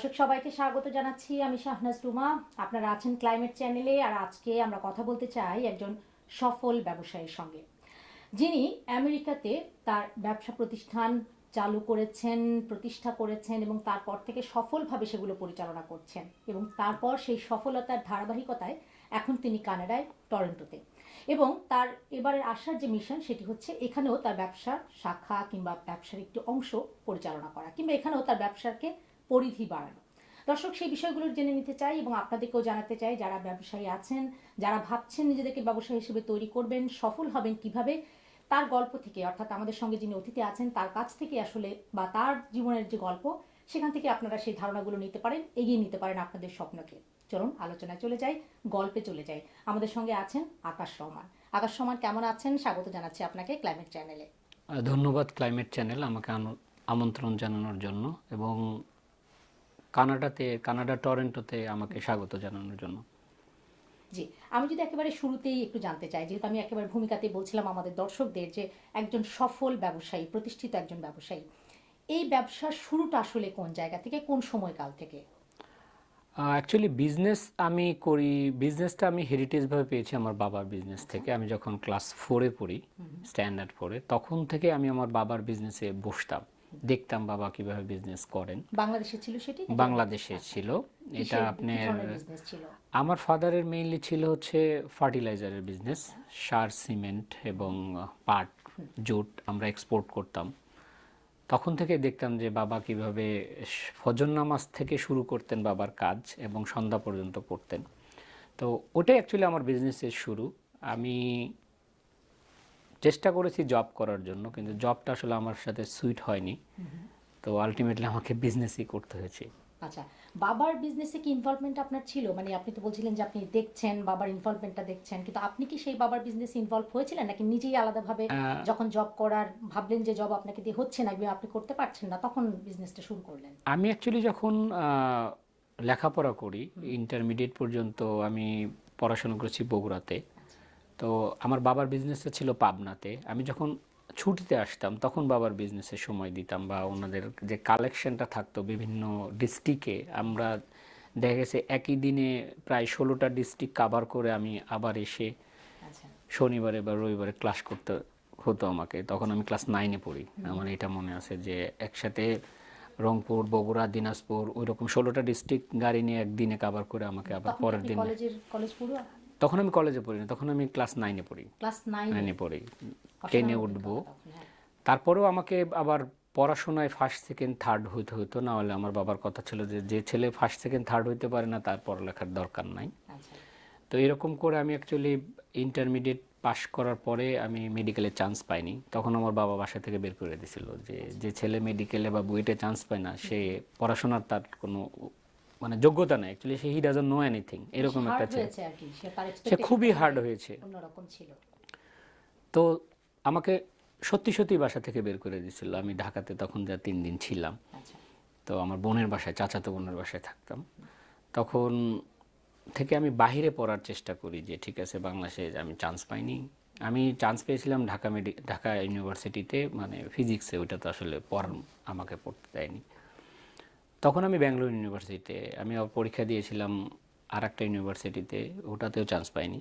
দর্শক, সবাইকে স্বাগত জানাচ্ছি আমি শাহনাজ রুমা। আপনারা আছেন ক্লাইমেট চ্যানেলে আর আজকে আমরা কথা বলতে চাই একজন সফল ব্যবসায়ীর সঙ্গে। যিনি আমেরিকাতে তার ব্যবসা প্রতিষ্ঠান চালু করেছেন, প্রতিষ্ঠা করেছেন এবং তারপর থেকে সফলভাবে সেগুলো পরিচালনা করছেন এবং তারপর সেই সফলতার ধারাবাহিকতায় এখন তিনি কানাডায়, টরন্টোতে। এবং তার এবারের আসার যে মিশন সেটি হচ্ছে এখানেও তার ব্যবসার শাখা কিংবা ব্যবসার একটি অংশ পরিচালনা করা কিংবা এখানেও তার ব্যবসাকে পরিধি বাড়ানো। দর্শক, সেই বিষয়গুলো জেনে নিতে চাই এবং আপনাদেরকেও জানাতে চাই, যারা ব্যবসায়ী আছেন, যারা ভাবছেন নিজেদেরকে ব্যবসায়ী হিসেবে তৈরি করবেন, সফল হবেন কীভাবে, তার গল্প থেকে, অর্থাৎ আমাদের সঙ্গে যিনি অতিথি আছেন, তার কাছ থেকে আসলে বা তার জীবনের যে গল্প, সেখান থেকে আপনারা সেই ধারণাগুলো নিতে পারেন, এগিয়ে নিতে পারেন আপনাদের স্বপ্নকে। চলুন, আলোচনায় চলে যাই, গল্পে চলে যাই। আমাদের সঙ্গে আছেন আকাশ রহমান আকাশ রহমান কেমন আছেন? স্বাগত জানাচ্ছি আপনাকে ক্লাইমেট চ্যানেলে ধন্যবাদ ক্লাইমেট চ্যানেল আমাকে আমন্ত্রণ জানানোর জন্য এবং কানাডাতে কানাডা টরেন্টোতে আমাকে স্বাগত জানানোর জন্য। জি আমি যদি একেবারে শুরুতেই একটু জানতে চাই যেহেতু আমি একেবারে ভূমিকাতে বলছিলাম আমাদের দর্শকদের যে একজন সফল ব্যবসায়ী প্রতিষ্ঠিত একজন ব্যবসায়ী এই ব্যবসার শুরুটা আসলে কোন জায়গা থেকে কোন সময়কাল থেকে? অ্যাকচুয়ালি বিজনেস আমি করি বিজনেসটা আমি হেরিটেজভাবে পেয়েছি আমার বাবার বিজনেস থেকে। আমি যখন ক্লাস ফোরে পড়ি স্ট্যান্ডার্ড ফোরে তখন থেকে আমি আমার বাবার বিজনেসে বসতাম। দেখতাম বাবা কীভাবে বিজনেস করেন। বাংলাদেশে ছিল সেটি বাংলাদেশে ছিল। এটা আপনার আমার ফাদারের মেইনলি ছিল হচ্ছে ফার্টিলাইজারের বিজনেস সার সিমেন্ট এবং পাট জুট আমরা এক্সপোর্ট করতাম। তখন থেকে দেখতাম যে বাবা কীভাবে ফজর নামাজ থেকে শুরু করতেন বাবার কাজ এবং সন্ধ্যা পর্যন্ত করতেন তো ওটাই অ্যাকচুয়ালি আমার বিজনেসের শুরু। আমি চেষ্টা করেছি জব করার জন্য কিন্তু জবটা আসলে আমার সাথে সুইট হয়নি। তো আলটিমেটলি আমাকে বিজনেসই করতে হয়েছে। আচ্ছা বাবার বিজনেসে কি ইনভলভমেন্ট আপনার ছিল? মানে আপনি তো বলছিলেন যে আপনি দেখছেন বাবার ইনভলভমেন্টটা দেখছেন কিন্তু আপনি কি সেই বাবার বিজনেসে ইনভলভ হয়েছিলেন? নাকি নিজেই আলাদাভাবে যখন জব করার ভাবলেন যে জব আপনাকে দিয়ে হচ্ছে না আপনি করতে পারছেন না তখন বিজনেসটা শুরু করলেন? আমি অ্যাকচুয়ালি যখন লেখাপড়া করি ইন্টারমিডিয়েট পর্যন্ত আমি পড়াশোনা করেছি বগুড়াতে। তো আমার বাবার বিজনেসটা ছিল পাবনাতে। আমি যখন ছুটিতে আসতাম তখন বাবার বিজনেসে সময় দিতাম বা ওনাদের যে কালেকশনটা থাকতো বিভিন্ন ডিস্ট্রিক্টে আমরা দেখা গেছে একই দিনে প্রায় ষোলোটা ডিস্ট্রিক্ট কাভার করে আমি আবার এসে আচ্ছা। শনিবারে বা রবিবারে ক্লাস করতে হতো আমাকে। তখন আমি ক্লাস নাইনে পড়ি। আমার এটা মনে আছে যে একসাথে রংপুর বগুড়া দিনাজপুর ওই রকম ষোলোটা ডিস্ট্রিক্ট গাড়ি নিয়ে একদিনে কাভার করে আমাকে আবার পরের দিন কলেজ পড়ুয়া? তখন আমি কলেজে পড়ি না তখন আমি ক্লাস নাইনে পড়ি। ক্লাস নাইনে পড়ি। টেনে উঠবো। হ্যাঁ। তারপরেও আমাকে আবার পড়াশোনায় ফার্স্ট সেকেন্ড থার্ড হইতে হতো না হলে আমার বাবার কথা ছিল যে যে ছেলে ফার্স্ট সেকেন্ড থার্ড হইতে পারে না তার পড়ালেখার দরকার নাই। আচ্ছা। তো এরকম করে আমি অ্যাকচুয়ালি ইন্টারমিডিয়েট পাশ করার পরে আমি মেডিকেলে চান্স পাইনি। তখন আমার বাবা বাসা থেকে বের করে দিয়েছিল যে যে ছেলে মেডিকেলে বা বুয়েটে চান্স পায় না সে পড়াশোনার তার কোনো মানে যোগ্যতা নেই। অ্যাকচুয়ালি সে হি ডাজন নো এনিথিং এরকম একটা ছেলে। সে খুবই হার্ড হয়েছে। ছিল। তো আমাকে সত্যি সত্যি বাসা থেকে বের করে দিয়েছিল। আমি ঢাকাতে তখন যা তিন দিন ছিলাম। আচ্ছা। তো আমার বোনের বাসায় চাচাতো বোনের বাসায় থাকতাম। তখন থেকে আমি বাহিরে পড়ার চেষ্টা করি যে ঠিক আছে বাংলাদেশে আমি চান্স পাইনি। আমি চান্স পেয়েছিলাম ঢাকা মেডি ঢাকা ইউনিভার্সিটিতে মানে ফিজিক্সে ওইটা তো আসলে পড় আমাকে পড়তে দেয়নি। তখন আমি ব্যাঙ্গালোর ইউনিভার্সিটিতে আমি পরীক্ষা দিয়েছিলাম আর একটা ইউনিভার্সিটিতে ওটাতেও চান্স পাইনি।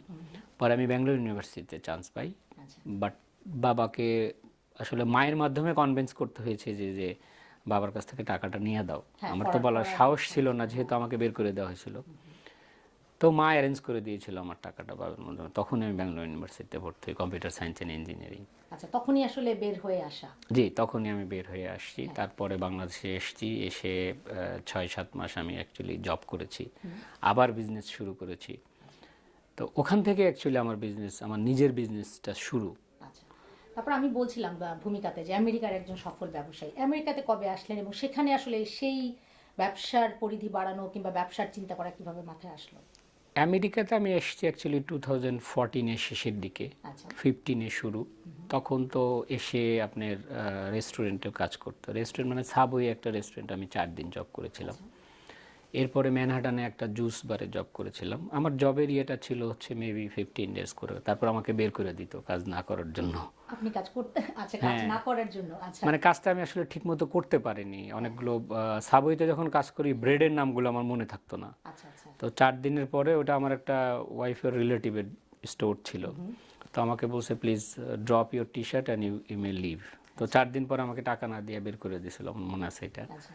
পরে আমি ব্যাঙ্গালোর ইউনিভার্সিটিতে চান্স পাই। আচ্ছা। বাট বাবাকে আসলে মায়ের মাধ্যমে কনভিন্স করতে হয়েছে যে যে বাবার কাছ থেকে টাকাটা নিয়ে দাও। হ্যাঁ, আমার তো বলার সাহস ছিল না যেহেতু আমাকে বের করে দেওয়া হয়েছিল। তো মা অ্যারেঞ্জ করে দিয়েছিল আমার টাকাটা বাবার মাধ্যমে তখন আমি ব্যাঙ্গালোর ইউনিভার্সিটিতে ভর্তি হই কম্পিউটার সায়েন্স অ্যান্ড ইঞ্জিনিয়ারিং আচ্ছা তখনই আসলে বের হয়ে আসা। জি তখনই আমি বের হয়ে আসছি। হ্যাঁ। তারপরে বাংলাদেশে এসেছি এসে ছয় সাত মাস আমি অ্যাকচুয়ালি জব করেছি। আবার বিজনেস শুরু করেছি। তো ওখান থেকে অ্যাকচুয়ালি আমার বিজনেস আমার নিজের বিজনেসটা শুরু। আচ্ছা। তারপর আমি বলছিলাম ভূমিকাতে যে আমেরিকার একজন সফল ব্যবসায়ী। আমেরিকাতে কবে আসলেন এবং সেখানে আসলে সেই ব্যবসার পরিধি বাড়ানো কিংবা ব্যবসার চিন্তা করা কীভাবে মাথায় আসলো? আমেরিকাতে আমি এসেছি অ্যাকচুয়ালি টু থাউজেন্ড ফোরটিনের শেষের দিকে আচ্ছা। ফিফটিনে শুরু। তখন তো এসে আপনার রেস্টুরেন্টে কাজ করতো। রেস্টুরেন্ট মানে সাবওয়ে একটা রেস্টুরেন্ট আমি চার দিন জব করেছিলাম। এরপরে ম্যানহাটানে একটা জুস বারে জব করেছিলাম। আমার জবের ইয়েটা ছিল হচ্ছে মেবি ফিফটিন ডেজ করে। তারপর আমাকে বের করে দিত কাজ না করার জন্য। আপনি কাজ করতে আচ্ছা কাজ হ্যাঁ। না করার জন্য আচ্ছা। মানে কাজটা আমি আসলে ঠিকমতো করতে পারিনি। অনেকগুলো সাবইতে যখন কাজ করি ব্রেডের নামগুলো আমার মনে থাকতো না। আচ্ছা আচ্ছা। তো চার দিনের পরে ওটা আমার একটা ওয়াইফের রিলেটিভের স্টোর ছিল। তো আমাকে বলছে please drop your T shirt and you you may leave তো চার দিন পরে আমাকে টাকা না দিয়ে বের করে দিয়েছিল আমার মনে আছে এটা। আচ্ছা।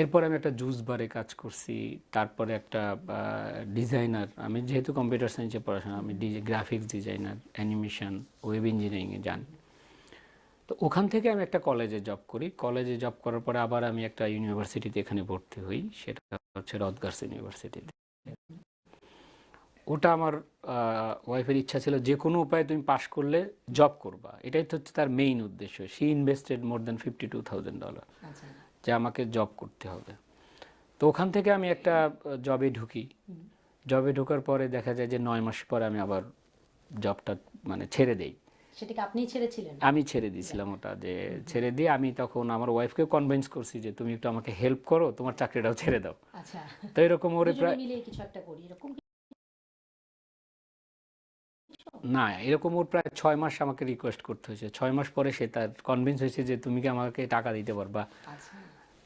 এরপরে আমি একটা জুস বারে কাজ করছি, তারপরে একটা ডিজাইনার আমি যেহেতু কম্পিউটার সায়েন্সে পড়াশোনা, আমি গ্রাফিক্স ডিজাইনার অ্যানিমেশন ওয়েব ইঞ্জিনিয়ারিংয়ে যান। তো ওখান থেকে আমি একটা কলেজে জব করি। কলেজে জব করার পরে আবার আমি একটা ইউনিভার্সিটিতে এখানে ভর্তি হই, সেটা হচ্ছে রদগার্স ইউনিভার্সিটিতে ওটা আমার ওয়াইফের ইচ্ছা ছিল, যে কোনো উপায়ে তুমি পাশ করলে জব করবা। এটাই তো হচ্ছে তার মেইন উদ্দেশ্য। She invested more than fifty two thousand dollar যে আমাকে জব করতে হবে। তো ওখান থেকে আমি একটা জবে ঢুকি। জবে ঢোকার পরে দেখা যায় যে নয় মাস পরে আমি আবার জবটা মানে ছেড়ে দেই। সেটাকে আপনিই ছেড়েছিলেন আমি ছেড়ে দিয়েছিলাম ওটা যে ছেড়ে দিয়ে আমি তখন আমার ওয়াইফকে কনভিন্স করছি যে তুমি একটু আমাকে হেল্প করো তোমার চাকরিটাও ছেড়ে দাও। আচ্ছা। তো এরকম ওরে প্রায় মিলে কিছু একটা করি এরকম না এরকম ওর প্রায় ছয় মাস আমাকে রিকোয়েস্ট করতে হয়েছে। ছয় মাস পরে সে তার কনভিন্স হয়েছে যে তুমি কি আমাকে টাকা দিতে পারবা। আচ্ছা।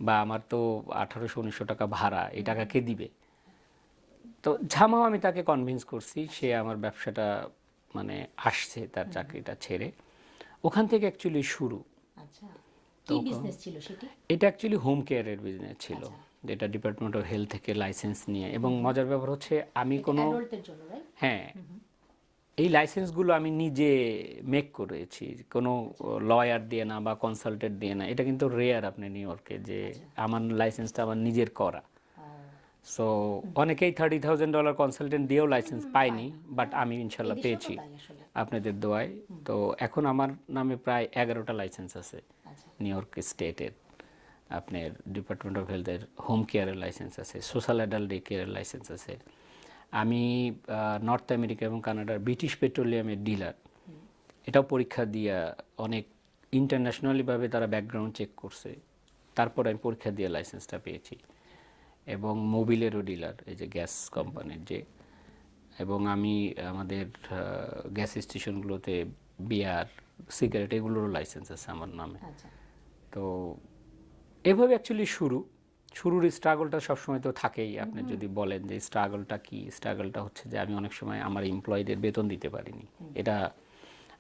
বা আমার তো আঠারোশো উনিশশো টাকা ভাড়া এই টাকা কে দিবে? তো ঝামাও আমি তাকে কনভিন্স করছি সে আমার ব্যবসাটা মানে আসছে তার চাকরিটা ছেড়ে। ওখান থেকে অ্যাকচুয়ালি শুরু। আচ্ছা। এটা অ্যাকচুয়ালি হোম কেয়ারের বিজনেস ছিল। যেটা ডিপার্টমেন্ট অফ হেলথ থেকে লাইসেন্স নিয়ে। এবং মজার ব্যাপার হচ্ছে আমি কোনো হ্যাঁ। এই লাইসেন্সগুলো আমি নিজে মেক করেছি। কোনো লয়ার দিয়ে না বা কনসালটেন্ট দিয়ে না। এটা কিন্তু রেয়ার আপনি নিউ ইয়র্কে যে আমার লাইসেন্সটা আমার নিজের করা। সো অনেকেই থার্টি থাউজেন্ড ডলার কনসালটেন্ট দিয়েও লাইসেন্স পাইনি বাট আমি ইনশাল্লাহ পেয়েছি আপনাদের দোয়ায়। তো এখন আমার নামে প্রায় এগারোটা লাইসেন্স আছে আচ্ছা। নিউ ইয়র্ক স্টেটের আপনার ডিপার্টমেন্ট অফ হেলথের হোম কেয়ারের লাইসেন্স আছে সোশ্যাল অ্যাডাল্ট ডে কেয়ারের লাইসেন্স আছে। আমি নর্থ আমেরিকা এবং কানাডার ব্রিটিশ পেট্রোলিয়ামের ডিলার এটাও পরীক্ষা দিয়া অনেক ইন্টারন্যাশনালিভাবে তারা ব্যাকগ্রাউন্ড চেক করছে। তারপর আমি পরীক্ষা দিয়ে লাইসেন্সটা পেয়েছি। এবং মোবিলেরও ডিলার এই যে গ্যাস কোম্পানির যে। এবং আমি আমাদের গ্যাস স্টেশনগুলোতে বিয়ার সিগারেট এগুলোরও লাইসেন্স আছে আমার নামে। আচ্ছা। তো এভাবে অ্যাকচুয়ালি শুরু। শুরুর স্ট্রাগলটা সবসময় তো থাকেই। আপনি যদি বলেন যে স্ট্রাগলটা কি? স্ট্রাগলটা হচ্ছে যে আমি অনেক সময় আমার এমপ্লয়ীদের বেতন দিতে পারিনি। এটা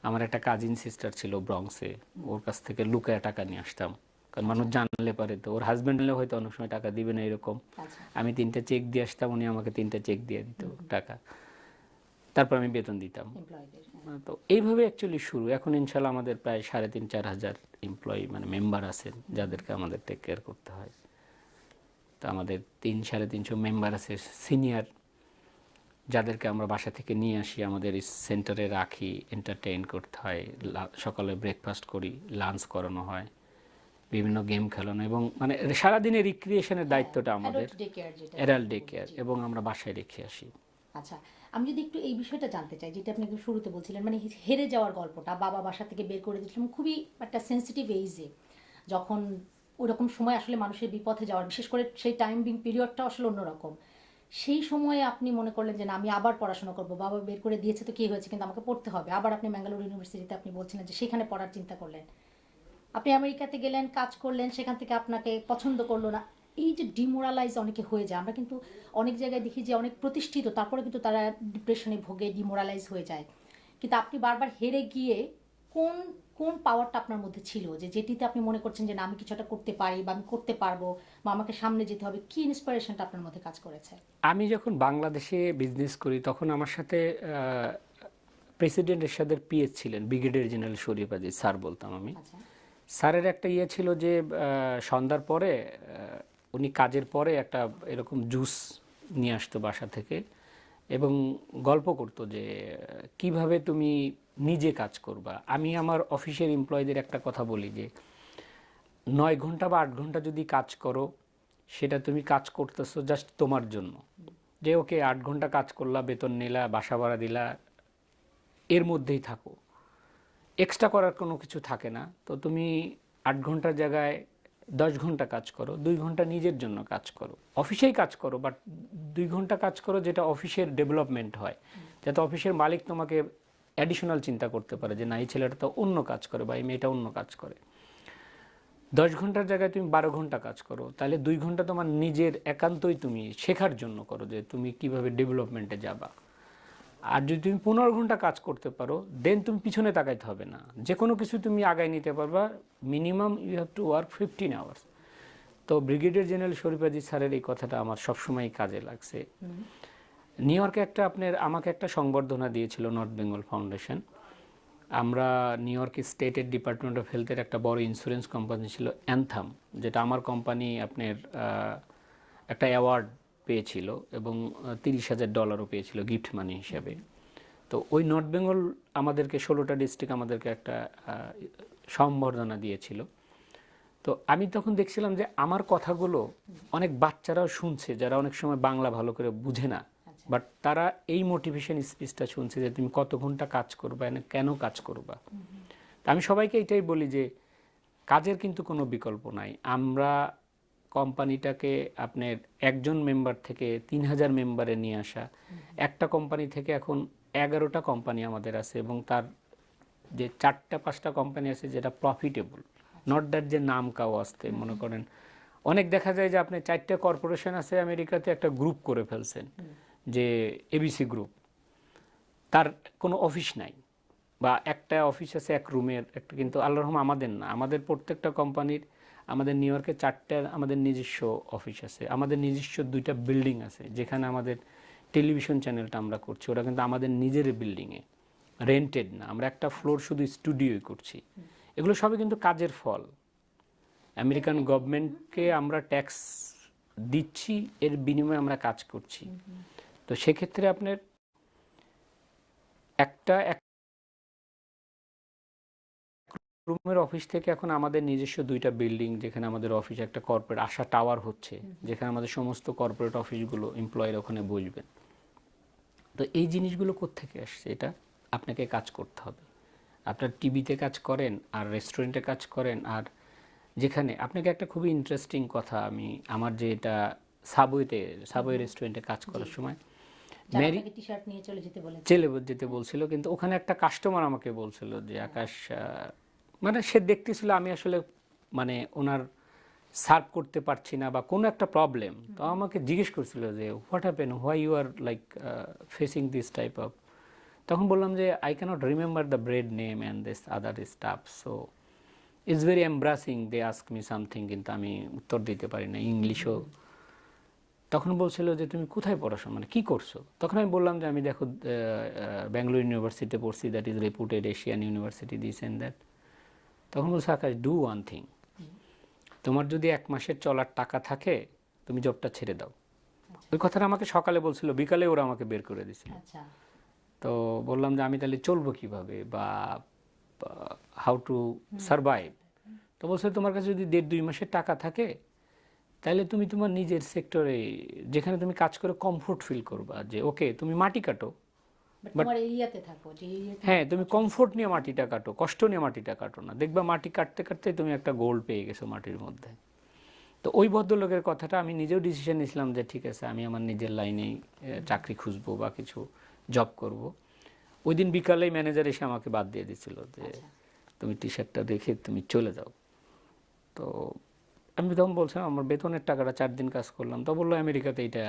আমার একটা কাজিন সিস্টার ছিল ব্রংসে ওর কাছ থেকে লুকায় টাকা নিয়ে আসতাম। কারণ মানুষ জানলে পারে তো। ওর হাজব্যান্ড হলে হয়তো অনেক সময় টাকা দিবে না এরকম। আচ্ছা। আমি তিনটা চেক দিয়ে আসতাম উনি আমাকে তিনটা চেক দিয়ে দিত টাকা। তারপর আমি বেতন দিতাম। তো এইভাবে অ্যাকচুয়ালি শুরু। এখন ইনশাল্লাহ আমাদের প্রায় সাড়ে তিন চার হাজার এমপ্লয়ি মানে মেম্বার আছেন যাদেরকে আমাদের টেক কেয়ার করতে হয়। তো আমাদের তিন সাড়ে তিনশো মেম্বার আছে সিনিয়র যাদেরকে আমরা বাসা থেকে নিয়ে আসি আমাদের সেন্টারে রাখি এন্টারটেইন করতে হয় সকালে ব্রেকফাস্ট করি লাঞ্চ করানো হয় বিভিন্ন গেম খেলানো এবং মানে সারাদিনের রিক্রিয়েশনের দায়িত্বটা আমাদের। অ্যাডাল্ট ডে কেয়ার এবং আমরা বাসায় রেখে আসি। আচ্ছা আমি যদি একটু এই বিষয়টা জানতে চাই যেটা আপনি একটু শুরুতে বলছিলেন মানে হেরে যাওয়ার গল্পটা বাবা বাসা থেকে বের করে দিয়েছিলাম খুবই একটা সেন্সিটিভ এইজে যখন ওরকম সময় আসলে মানুষের বিপথে যাওয়ার, বিশেষ করে সেই টাইমিং পিরিয়ডটা আসলে অন্যরকম। সেই সময়ে আপনি মনে করলেন যে, না, আমি আবার পড়াশোনা করব, বাবা বের করে দিয়েছে তো কি হয়েছে, কিন্তু আমাকে পড়তে হবে। আবার আপনি ম্যাঙ্গালোর ইউনিভার্সিটিতে আপনি বলছিলেন যে, সেখানে পড়ার চিন্তা করলেন। আপনি আমেরিকাতে গেলেন, কাজ করলেন, সেখান থেকে আপনাকে পছন্দ করল না। এই যে ডিমোরালাইজ অনেকে হয়ে যায়, আমরা কিন্তু অনেক জায়গায় দেখি যে, অনেক প্রতিষ্ঠিত, তারপরে কিন্তু তারা ডিপ্রেশনে ভোগে ডিমোরালাইজ হয়ে যায়। কিন্তু আপনি বারবার হেরে গিয়ে কোন কোন পাওয়ারটা আপনার মধ্যে ছিল? যে যেটিতে আপনি মনে করছেন যে না আমি কিছু একটা করতে পারি বা আমি করতে পারব বা আমাকে সামনে যেতে হবে কি ইন্সপিরেশনটা আপনার মধ্যে কাজ করেছে? আমি যখন বাংলাদেশে বিজনেস করি তখন আমার সাথে প্রেসিডেন্ট এরশাদের পিএস ছিলেন brigadier general Sharif Aziz sir বলতাম আমি। আচ্ছা। স্যারের একটা ইয়ে ছিল যে সন্ধ্যার পরে উনি কাজের পরে একটা এরকম জুস নিয়ে আসতো বাসা থেকে এবং গল্প করতো যে কীভাবে তুমি নিজে কাজ করবা। আমি আমার অফিসের এমপ্লয়ীদের একটা কথা বলি যে, নয় ঘণ্টা বা আট ঘণ্টা যদি কাজ করো, সেটা তুমি কাজ করতেছো জাস্ট তোমার জন্য। যে, ওকে আট ঘণ্টা কাজ করলা, বেতন নিলা, বাসা ভাড়া দিলা, এর মধ্যেই থাকো। এক্সট্রা করার কোনো কিছু থাকে না। তো তুমি আট ঘণ্টার জায়গায় দশ ঘণ্টা কাজ করো, দুই ঘণ্টা নিজের জন্য কাজ করো। অফিসেই কাজ করো বাট দুই ঘণ্টা কাজ করো যেটা অফিসের ডেভেলপমেন্ট হয়। যাতে অফিসের মালিক তোমাকে অ্যাডিশনাল চিন্তা করতে পারে যে না, এই ছেলেটা তো অন্য কাজ করে বা এই মেয়েটা অন্য কাজ করে। দশ ঘণ্টার জায়গায় তুমি বারো ঘণ্টা কাজ করো, তাহলে দুই ঘণ্টা তোমার নিজের একান্তই তুমি শেখার জন্য করো যে তুমি কীভাবে ডেভেলপমেন্টে যাবা। আর যদি তুমি পনেরো ঘণ্টা কাজ করতে পারো দেন তুমি পিছনে তাকাইতে হবে না। যে কোনো কিছু তুমি আগায় নিতে পারবা minimum you have to work fifteen hours তো ব্রিগেডিয়ার জেনারেল শরীফাজি স্যারের এই কথাটা আমার সবসময় কাজে লাগছে। নিউ ইয়র্কে একটা আপনার, আমাকে একটা সংবর্ধনা দিয়েছিল নর্থ বেঙ্গল ফাউন্ডেশন আমরা নিউ ইয়র্ক স্টেটের ডিপার্টমেন্ট অফ হেলথের একটা বড় ইন্স্যুরেন্স কোম্পানি ছিল অ্যানথাম যেটা আমার কোম্পানি আপনার একটা অ্যাওয়ার্ড পেয়েছিল এবং তিরিশ হাজার ডলারও পেয়েছিল গিফট মানি হিসেবে। তো ওই নর্থ বেঙ্গল আমাদেরকে ষোলোটা ডিস্ট্রিক্ট আমাদেরকে একটা সম্বর্ধনা দিয়েছিল। তো আমি তখন দেখছিলাম যে আমার কথাগুলো অনেক বাচ্চারাও শুনছে, যারা অনেক সময় বাংলা ভালো করে বুঝে না। বাট তারা এই মোটিভেশন স্পিচটা শুনছে যে তুমি কত ঘণ্টা কাজ করবা কেন কাজ করবা? তা আমি সবাইকে এটাই বলি যে কাজের কিন্তু কোনো বিকল্প নাই। আমরা কোম্পানিটাকে আপনার একজন মেম্বার থেকে তিন হাজার মেম্বারে নিয়ে আসা। একটা কোম্পানি থেকে এখন এগারোটা কোম্পানি আমাদের আছে এবং তার যে চারটা পাঁচটা কোম্পানি আছে যেটা প্রফিটেবল নট দ্যাট যে নাম কাও আসতে মনে করেন। অনেক দেখা যায় যে আপনি চারটে কর্পোরেশন আছে আমেরিকাতে একটা গ্রুপ করে ফেলছেন। যে এবিসি গ্রুপ তার কোনো অফিস নাই বা একটা অফিস আছে, এক রুমের একটা, কিন্তু আল্লাহ রহম আমাদের না। আমাদের প্রত্যেকটা কোম্পানির আমাদের নিউ ইয়র্কে চারটে, আমাদের নিজস্ব অফিস আছে, আমাদের নিজস্ব দুইটা বিল্ডিং আছে, যেখানে আমাদের টেলিভিশন চ্যানেলটা আমরা করছি। ওটা কিন্তু আমাদের নিজের বিল্ডিংয়ে রেন্টেড না। আমরা একটা ফ্লোর শুধু স্টুডিওই করছি। এগুলো সবই কিন্তু কাজের ফল। আমেরিকান গভর্নমেন্টকে আমরা ট্যাক্স দিচ্ছি, এর বিনিময়ে আমরা কাজ করছি। তো সেক্ষেত্রে আপনার একটা এক রুমের অফিস থেকে এখন আমাদের নিজস্ব দুইটা বিল্ডিং যেখানে আমাদের অফিস একটা কর্পোরেট আশা টাওয়ার হচ্ছে যেখানে আমাদের সমস্ত কর্পোরেট অফিসগুলো এমপ্লয়ের ওখানে বসবেন। তো এই জিনিসগুলো কোত্থেকে আসছে? এটা আপনাকে কাজ করতে হবে। আপনার টিভিতে কাজ করেন আর রেস্টুরেন্টে কাজ করেন আর যেখানে আপনাকে একটা খুবই ইন্টারেস্টিং কথা আমি আমার যে এটা সাবওয়েতে সাবওয়ে রেস্টুরেন্টে কাজ করার সময় টি শার্ট নিয়ে চলে যেতে বলেছে। চেলে যেতে বলছিল কিন্তু ওখানে একটা কাস্টমার আমাকে বলছিল যে আকাশ মানে সে দেখতেছিল আমি আসলে মানে ওনার সার্ভ করতে পারছি না বা কোনো একটা প্রবলেম তো আমাকে জিজ্ঞেস করছিল যে what happen why you are like facing this type of তখন বললাম যে I can't remember the bread name and this other stuff so it's very embarrassing they ask me something কিন্তু আমি উত্তর দিতে পারি না ইংলিশও তখন বলছিল যে তুমি কোথায় পড়াশোনা? মানে কী করছ? তখন আমি বললাম যে আমি দেখো ব্যাঙ্গালোর ইউনিভার্সিটিতে পড়ছি that is reputed Asian university this and that তখন বলছে আকাশ ডু ওয়ান থিং তোমার যদি এক মাসের চলার টাকা থাকে তুমি জবটা ছেড়ে দাও। ওই কথাটা আমাকে সকালে বলছিল বিকালে ওরা আমাকে বের করে দিছিল আচ্ছা। তো বললাম যে আমি তাহলে চলবো কীভাবে? বা হাউ টু সারভাইভ তো বলছে তোমার কাছে যদি দেড় দুই মাসের টাকা থাকে তাহলে তুমি তোমার নিজের সেক্টরে যেখানে তুমি কাজ করে কমফোর্ট ফিল করবা যে ওকে তুমি মাটি কাটো। হ্যাঁ তুমি কমফোর্ট নিয়ে মাটিটা কাটো কষ্ট নিয়ে মাটিটা কাটো না। দেখবা মাটি কাটতে কাটতে তুমি একটা গোল্ড পেয়ে গেছো মাটির মধ্যে। তো ওই ভদ্রলোকের কথাটা আমি নিজেও ডিসিশন নিয়েছিলাম যে ঠিক আছে আমি আমার নিজের লাইনেই চাকরি খুঁজবো বা কিছু জব করব। ওই দিন বিকালেই ম্যানেজার এসে আমাকে বাদ দিয়ে দিছিল যে তুমি টি শার্টটা দেখে তুমি চলে যাও। তো আমি তখন বলছিলাম আমার বেতনের টাকাটা চার দিন কাজ করলাম। তো বলল আমেরিকাতে এটা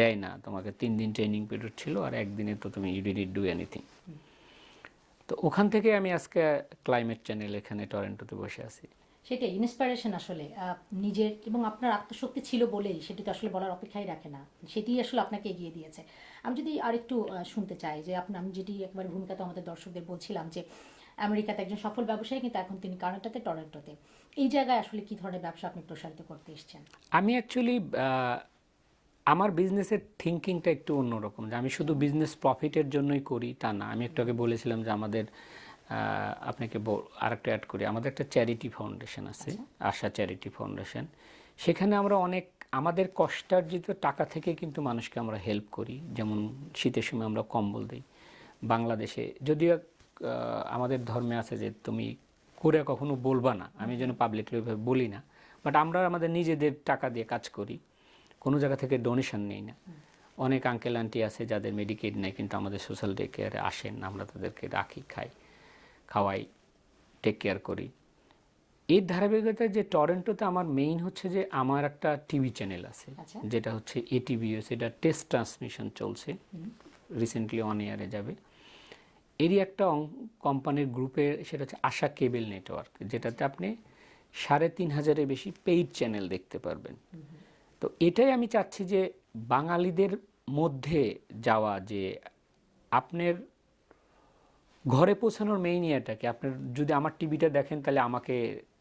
দেয় না। তোমাকে তিন দিন ট্রেনিং পিরিয়ড ছিল আর একদিনে তো তুমি ইউ ডিড ডু এনিথিং তো ওখান থেকে আমি আজকে ক্লাইমেট চ্যানেল এখানে টরেন্টোতে বসে আছি। সেটাই ইন্সপিরেশন আসলে। নিজের এবং আপনার আত্মশক্তি ছিল বলেই সেটি তো আসলে বলার অপেক্ষাই রাখে না। সেটি আসলে আপনাকে এগিয়ে দিয়েছে। আমি যদি আরেকটু আহ, শুনতে চাই যে আপনার আমি যেটি একবার ভূমিকাতে আমাদের দর্শকদের বলছিলাম যে আমেরিকাতে একজন সফল ব্যবসায়ী কিন্তু এখন তিনি কানাডাতে টরেন্টোতে এই জায়গায় আসলে কি ধরনের ব্যবসা আপনি প্রসারিত করতে এসেছেন? আমি অ্যাকচুয়ালি আমার বিজনেসের থিঙ্কিংটা একটু অন্যরকম যে আমি শুধু বিজনেস প্রফিটের জন্যই করি তা না। আমি একটু আগে বলেছিলাম যে আমাদের আপনাকে আর একটা অ্যাড করি। আমাদের একটা চ্যারিটি ফাউন্ডেশন আছে আশা চ্যারিটি ফাউন্ডেশন সেখানে আমরা অনেক আমাদের কষ্টার্জিত টাকা থেকে কিন্তু মানুষকে আমরা হেল্প করি। যেমন শীতের সময় আমরা কম্বল দিই। বাংলাদেশে যদিও আমাদের ধর্মে আছে যে তুমি করে কখনো বলবা না। আমি যেন পাবলিকলি বলি না। বাট আমরা আমাদের নিজেদের টাকা দিয়ে কাজ করি। কোনো জায়গা থেকে ডোনেশন নেই না। অনেক আঙ্কেল আন্টি আছে যাদের মেডিকেট নেই কিন্তু আমাদের সোশ্যাল ডে কেয়ারে আসেন আমরা তাদেরকে রাখি খাই খাওয়াই টেক কেয়ার করি। এর ধারাবাহিকতায় যে টরেন্টোতে আমার মেইন হচ্ছে যে আমার একটা টিভি চ্যানেল আছে। আচ্ছা। যেটা হচ্ছে এটিভিএস সেটা টেস্ট ট্রান্সমিশন চলছে। রিসেন্টলি অন ইয়ারে যাবে। এরই একটা কোম্পানির গ্রুপে সেটা হচ্ছে আশা কেবল নেটওয়ার্ক যেটাতে আপনি সাড়ে তিন হাজারের বেশি পেইড চ্যানেল দেখতে পারবেন। তো এটাই আমি চাচ্ছি যে বাঙালিদের মধ্যে যাওয়া যে আপনার ঘরে পৌঁছানোর মেইন ইয়েটাকে আপনার যদি আমার টিভিটা দেখেন তাহলে আমাকে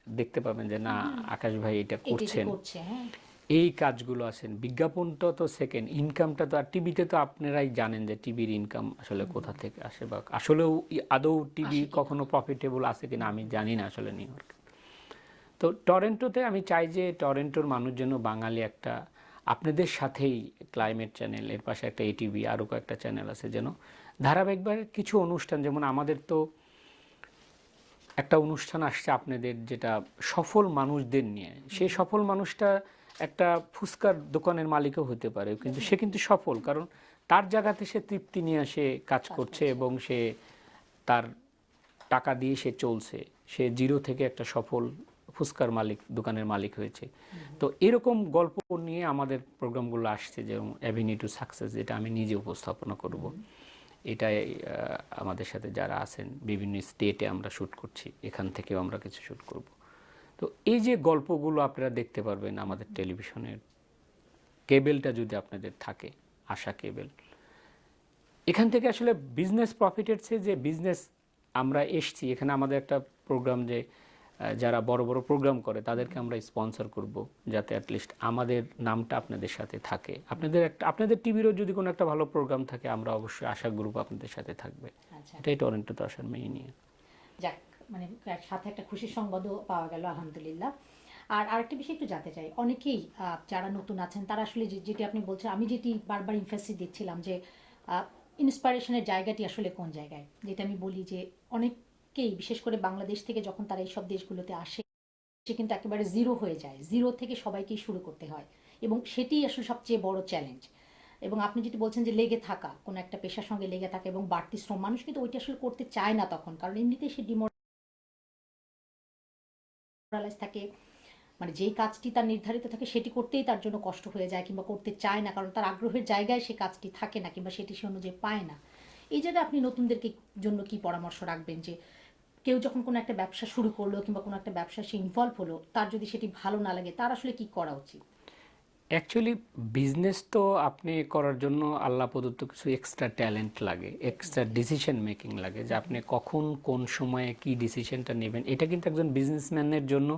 দেখতে পাবেন যে না আকাশ ভাই এটা এটা করছেন। করছে হ্যাঁ। এই কাজগুলো আছেন। বিজ্ঞাপনটা তো সেকেন্ড ইনকামটা তো আর টিভিতে তো আপনারাই জানেন যে টিভির ইনকাম আসলে কোথা থেকে আসে বা আসলেও আদৌ টিভি কখনো প্রফিটেবল আছে কিনা আমি জানি না আসলে নিউ ইয়র্কে তো টরেন্টোতে আমি চাই যে টরেন্টোর মানুষ যেন বাঙালি একটা আপনাদের সাথেই ক্লাইমেট চ্যানেল এর পাশে একটা এটিভি আরও কয়েকটা চ্যানেল আছে যেন ধারাবাহিকভাবে কিছু অনুষ্ঠান যেমন আমাদের তো একটা অনুষ্ঠান আসছে আপনাদের যেটা সফল মানুষদের নিয়ে। সেই সফল মানুষটা একটা ফুচকার দোকানের মালিকও হতে পারে কিন্তু সে কিন্তু সফল। কারণ তার জায়গাতে সে তৃপ্তি নিয়ে সে কাজ করছে এবং সে তার টাকা দিয়ে সে চলছে। সে জিরো থেকে একটা সফল ফুচকার মালিক দোকানের মালিক হয়েছে। তো এরকম গল্প নিয়ে আমাদের প্রোগ্রামগুলো আসছে যেমন অ্যাভিনিউ টু সাকসেস যেটা আমি নিজে উপস্থাপনা করব। এটাই আমাদের সাথে যারা আছেন বিভিন্ন স্টেটে আমরা শ্যুট করছি এখান থেকেও আমরা কিছু শ্যুট করব। তো এই যে গল্পগুলো আপনারা দেখতে পারবেন আমাদের টেলিভিশনের কেবেলটা যদি আপনাদের থাকে আশা কেবেল এখান থেকে আসলে বিজনেস প্রফিটের চেয়ে যে বিজনেস আমরা এসছি এখানে আমাদের একটা প্রোগ্রাম যে যারা বড় বড় প্রোগ্রাম করে তাদেরকে আমরা স্পন্সর করব যাতে অ্যাটলিস্ট আমাদের নামটা আপনাদের সাথে থাকে। আপনাদের একটা আপনাদের টিভিরও যদি কোনো একটা ভালো প্রোগ্রাম থাকে আমরা অবশ্যই আশা গ্রুপ আপনাদের সাথে থাকবে। আচ্ছা। এটাই টরেন্টোতে আসার মেইন নিয়ে যাক মানে সাথে একটা খুশির সংবাদও পাওয়া গেল, আলহামদুলিল্লাহ। আর আরেকটা বিষয় একটু জানতে চাই। অনেকেই যারা নতুন আছেন, তারা আসলে যেটি আপনি বলছেন, আমি যেটি বারবার ইনফেসিস দিচ্ছিলাম যে ইন্সপায়ারেশনের জায়গাটি আসলে কোন জায়গায়? যেটা আমি বলি যে অনেকেই বিশেষ করে বাংলাদেশ থেকে যখন তারা এইসব দেশগুলোতে আসে, সে কিন্তু একেবারে জিরো হয়ে যায়। জিরো থেকে সবাইকেই শুরু করতে হয়। এবং সেটি আসলে সবচেয়ে বড় চ্যালেঞ্জ এবং আপনি যেটি বলছেন যে, লেগে থাকা, কোনো একটা পেশার সঙ্গে লেগে থাকা এবং বাড়তি শ্রম, মানুষ কিন্তু ওইটা আসলে করতে চায় না তখন। কারণ এমনিতেই সে ডিমো প্যারালাইজ থাকে মানে যেই কাজটি তার নির্ধারিত থাকে সেটি করতেই তার জন্য কষ্ট হয়ে যায় কিংবা করতে চায় না, কারণ তার আগ্রহের জায়গায় সে কাজটি থাকে না কিংবা সেটি সে অনুযায়ী পায় না। এই জায়গায় আপনি নতুনদেরকে জন্য কি পরামর্শ রাখবেন? যে কেউ যখন কোনো একটা ব্যবসা শুরু করল কিংবা কোনো একটা ব্যবসা সে ইনভলভ হলো, তার যদি সেটি ভালো না লাগে, তার আসলে কি করা উচিত? অ্যাকচুয়ালি বিজনেস তো আপনি করার জন্য আল্লাহ প্রদত্ত কিছু এক্সট্রা ট্যালেন্ট লাগে এক্সট্রা ডিসিশন মেকিং লাগে যে আপনি কখন কোন সময়ে কি ডিসিশনটা নেবেন। এটা কিন্তু একজন বিজনেসম্যানের জন্য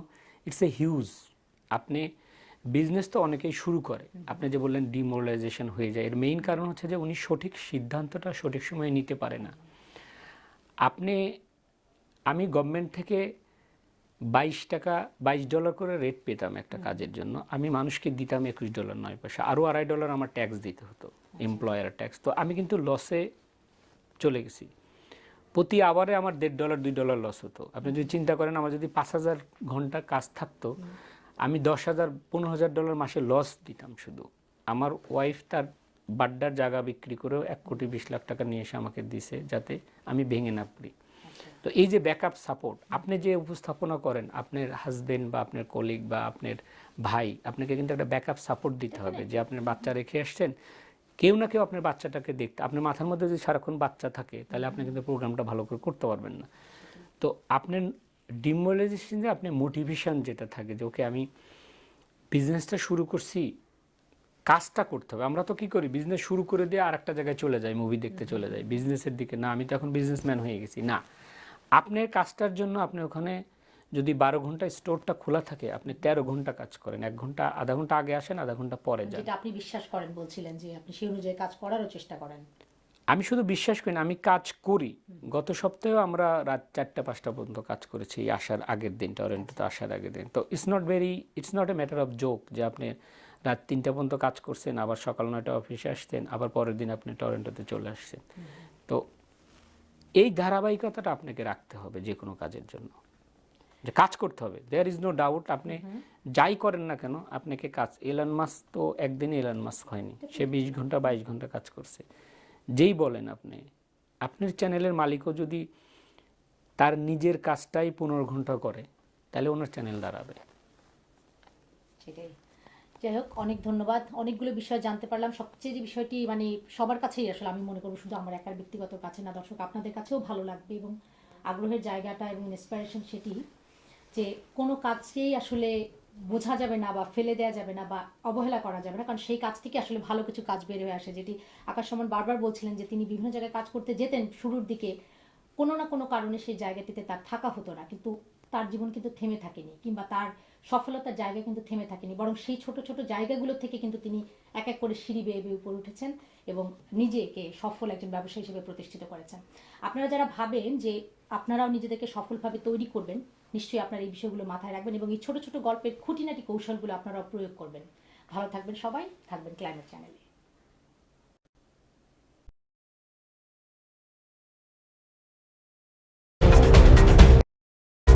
ইটস এ হিউজ আপনি বিজনেস তো অনেকেই শুরু করে। আপনি যে বললেন ডিমোরালাইজেশন হয়ে যায়, এর মেইন কারণ হচ্ছে যে উনি সঠিক সিদ্ধান্তটা সঠিক সময়ে নিতে পারে না। আপনি, আমি গভর্নমেন্ট থেকে বাইশ টাকা, বাইশ ডলার করে রেট পেতাম একটা কাজের জন্য। আমি মানুষকে দিতাম একুশ ডলার নয় পয়সা। আরও আড়াই ডলার আমার ট্যাক্স দিতে হতো এমপ্লয়ার ট্যাক্স তো আমি কিন্তু লসে চলে গেছি। প্রতি আবারে আমার দেড় ডলার দুই ডলার লস হতো। আপনি যদি চিন্তা করেন, আমার যদি পাঁচ হাজার ঘণ্টা কাজ থাকতো, আমি দশ হাজার, পনেরো হাজার ডলার মাসে লস দিতাম শুধু। আমার ওয়াইফ তার বাড্ডার জায়গা বিক্রি করেও এক কোটি বিশ লাখ টাকা নিয়ে এসে আমাকে দিছে যাতে আমি ভেঙে না পড়ি। তো এই যে ব্যাকআপ সাপোর্ট আপনি যে উপস্থাপনা করেন আপনার হাজবেন্ড বা আপনার কলিগ বা আপনার ভাই আপনাকে কিন্তু একটা ব্যাকআপ সাপোর্ট দিতে হবে। যে আপনার বাচ্চা রেখে আসছেন কেউ না কেউ আপনার বাচ্চাটাকে দেখতে আপনার মাথার মধ্যে যদি সারাক্ষণ বাচ্চা থাকে তাহলে আপনি কিন্তু প্রোগ্রামটা ভালো করে করতে পারবেন না। তো আপনার ডিমোরালাইজেশন যে আপনি মোটিভেশন যেটা থাকে যে ওকে আমি বিজনেসটা শুরু করছি কাজটা করতে হবে। আমরা তো কি করি? বিজনেস শুরু করে দিয়ে আর একটা জায়গায় চলে যাই মুভি দেখতে চলে যাই। বিজনেসের দিকে না আমি তো এখন বিজনেসম্যান হয়ে গেছি না। আপনার কাজটার জন্য আপনি ওখানে যদি বারো ঘণ্টা স্টোরটা খোলা থাকে আপনি তেরো ঘণ্টা কাজ করেন। এক ঘণ্টা আধা ঘণ্টা আগে আসেন আধা ঘণ্টা পরে যান। আপনি বিশ্বাস করেন বলছিলেন যে আপনি সেই অনুযায়ী কাজ করারও চেষ্টা করেন। আমি শুধু বিশ্বাস করি না আমি কাজ করি। গত সপ্তাহেও আমরা রাত চারটা পাঁচটা পর্যন্ত কাজ করেছি এই আসার আগের দিন টরেন্টোতে আসার আগের দিন। তো it's not very it's not a matter of joke যে আপনি রাত তিনটা পর্যন্ত কাজ করছেন আবার সকাল নয়টা অফিসে আসছেন আবার পরের দিন আপনি টরেন্টোতে চলে আসছেন। তো এই ধারাবাহিকতাটা আপনাকে রাখতে হবে যে কোনো কাজের জন্য। যে কাজ করতে হবে। দেয়ার ইজ নো ডাউট আপনি যাই করেন না কেন, আপনাকে কাজ এলান মাস তো একদিনে এলান মাস হয়নি। সে বিশ ঘণ্টা, বাইশ ঘণ্টা কাজ করছে। যেই বলেন আপনি, আপনার চ্যানেলের মালিকও যদি তার নিজের কাজটাই পনেরো ঘণ্টা করে, তাহলে ওনার চ্যানেল দাঁড়াবে। সেটাই। যাই হোক, অনেক ধন্যবাদ। অনেকগুলো বিষয় জানতে পারলাম। সবচেয়ে যে বিষয়টি মানে সবার কাছেই আসলে আমি মনে করব শুধু আমার একার ব্যক্তিগত কাছে না, দর্শক, আপনাদের কাছেও ভালো লাগবে এবং আগ্রহের জায়গাটা এবং ইন্সপিরেশন সেটি যে কোনো কাজকেই আসলে বোঝা যাবে না বা ফেলে দেওয়া যাবে না বা অবহেলা করা যাবে না। কারণ সেই কাজ থেকে আসলে ভালো কিছু কাজ বের হয়ে আসে। যেটি আকাশ সমান বারবার বলছিলেন যে তিনি বিভিন্ন জায়গায় কাজ করতে যেতেন, শুরুর দিকে কোনো না কোনো কারণে সেই জায়গাটিতে তার থাকা হতো না। কিন্তু তার জীবন কিন্তু থেমে থাকেনি কিংবা তার সফলতার জায়গা কিন্তু থেমে থাকেনি, বরং সেই ছোট ছোট জায়গাগুলো থেকে কিন্তু তিনি এক এক করে সিঁড়ি বেয়ে বেয়ে উপরে উঠেছেন এবং নিজেকে সফল একজন ব্যবসায়ী হিসেবে প্রতিষ্ঠিত করেছেন। আপনারা যারা ভাবেন যে আপনারাও নিজেদেরকে সফলভাবে তৈরি করবেন, নিশ্চয়ই আপনারা এই বিষয়গুলো মাথায় রাখবেন এবং এই ছোট ছোট গল্পের খুঁটিনাটি কৌশলগুলো আপনারাও প্রয়োগ করবেন। ভালো থাকবেন সবাই, থাকবেন ক্লাইমেট চ্যানেলে